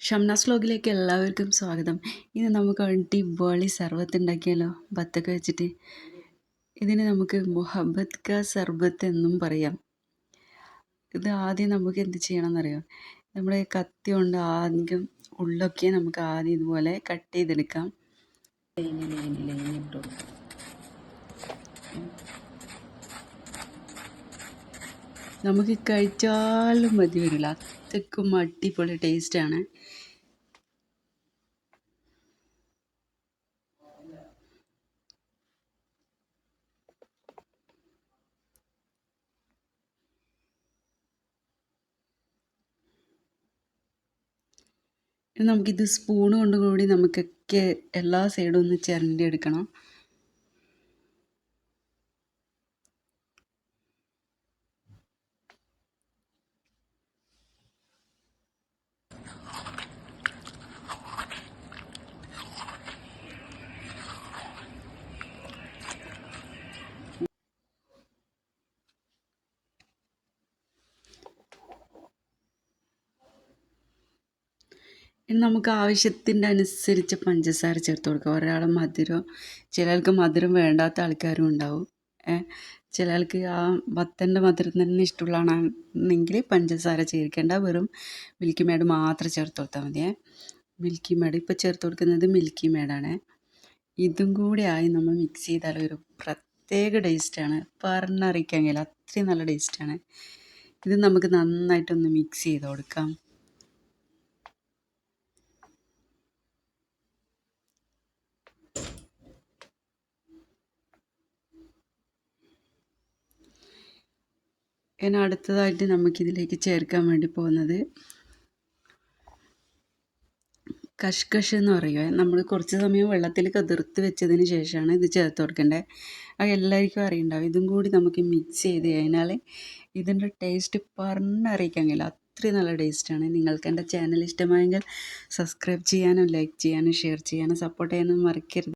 ഷംനാസ് വ്ലോഗിലേക്ക് എല്ലാവർക്കും സ്വാഗതം. ഇന്ന് നമുക്ക് അടിപൊളി സർബത്ത് ഉണ്ടാക്കിയാലോ? ബത്തൊക്കെ വെച്ചിട്ട്. ഇതിന് നമുക്ക് മുഹബത്ത് ക സർബത്ത് എന്നും പറയാം. ഇത് ആദ്യം നമുക്ക് എന്ത് ചെയ്യണമെന്നറിയാം? നമ്മൾ കത്തി കൊണ്ട് ആദ്യം ഉള്ളൊക്കെ നമുക്ക് ആദ്യം ഇതുപോലെ കട്ട് ചെയ്തെടുക്കാം. ഇട്ട് കൊടുക്കാം. നമുക്ക് കഴിച്ചാലും മതി വരില്ല. അത്രയ്ക്കും അടിപൊളി ടേസ്റ്റാണ് നമുക്കിത് സ്പൂൺ കൊണ്ട് കൂടി നമുക്കൊക്കെ എല്ലാ സൈഡും ഒന്ന് ചിരണ്ടി എടുക്കണം. ഇനി നമുക്ക് ആവശ്യത്തിന്റെ അനുസരിച്ച് പഞ്ചസാര ചേർത്ത് കൊടുക്കുക ഒരാൾ മധുരം ചിലർക്ക് മധുരം വേണ്ടാത്ത ആൾക്കാരും ഉണ്ടാവും. ചിലർക്ക് ആ വത്തന്റെ മധുരം തന്നെ ഇഷ്ടമുള്ളതാണെങ്കിൽ പഞ്ചസാര ചേർക്കേണ്ട. വെറും മിൽക്കി മേഡ് മാത്രം ചേർത്ത് കൊടുത്താൽ മതിയേ മിൽക്കി മേഡ്. ഇപ്പോൾ ചേർത്ത് കൊടുക്കുന്നത് മിൽക്കി മേഡാണ്. ഇതും കൂടി ആയി നമ്മൾ മിക്സ് ചെയ്താൽ ഒരു പ്രത്യേക ടേസ്റ്റാണ്. പറഞ്ഞറിയിക്കാൻ കഴിയില്ല. അത്രയും നല്ല ടേസ്റ്റാണ്. ഇത് നമുക്ക് നന്നായിട്ടൊന്ന് മിക്സ് ചെയ്ത് കൊടുക്കാം. ഇനി അടുത്തതായിട്ട് നമുക്കിതിലേക്ക് ചേർക്കാൻ വേണ്ടി പോകുന്നത്. കഷ്കഷ് എന്ന് പറയുക. നമ്മൾ കുറച്ച് സമയം വെള്ളത്തിൽ കതിർത്ത് വെച്ചതിന് ശേഷമാണ് ഇത് ചേർത്ത് കൊടുക്കേണ്ടത്. അത് എല്ലാവർക്കും അറിയണ്ടാവും. ഇതും കൂടി നമുക്ക് മിക്സ് ചെയ്ത് കഴിഞ്ഞാൽ ഇതിന്റെ ടേസ്റ്റ് പറഞ്ഞറിയിക്കാൻ കഴിയില്ല. അത്രയും നല്ല ടേസ്റ്റാണ് നിങ്ങൾക്ക് എന്റെ ചാനൽ ഇഷ്ടമായെങ്കിൽ സബ്സ്ക്രൈബ് ചെയ്യാനും ലൈക്ക് ചെയ്യാനും ഷെയർ ചെയ്യാനും സപ്പോർട്ട് ചെയ്യാനും മറക്കരുത്.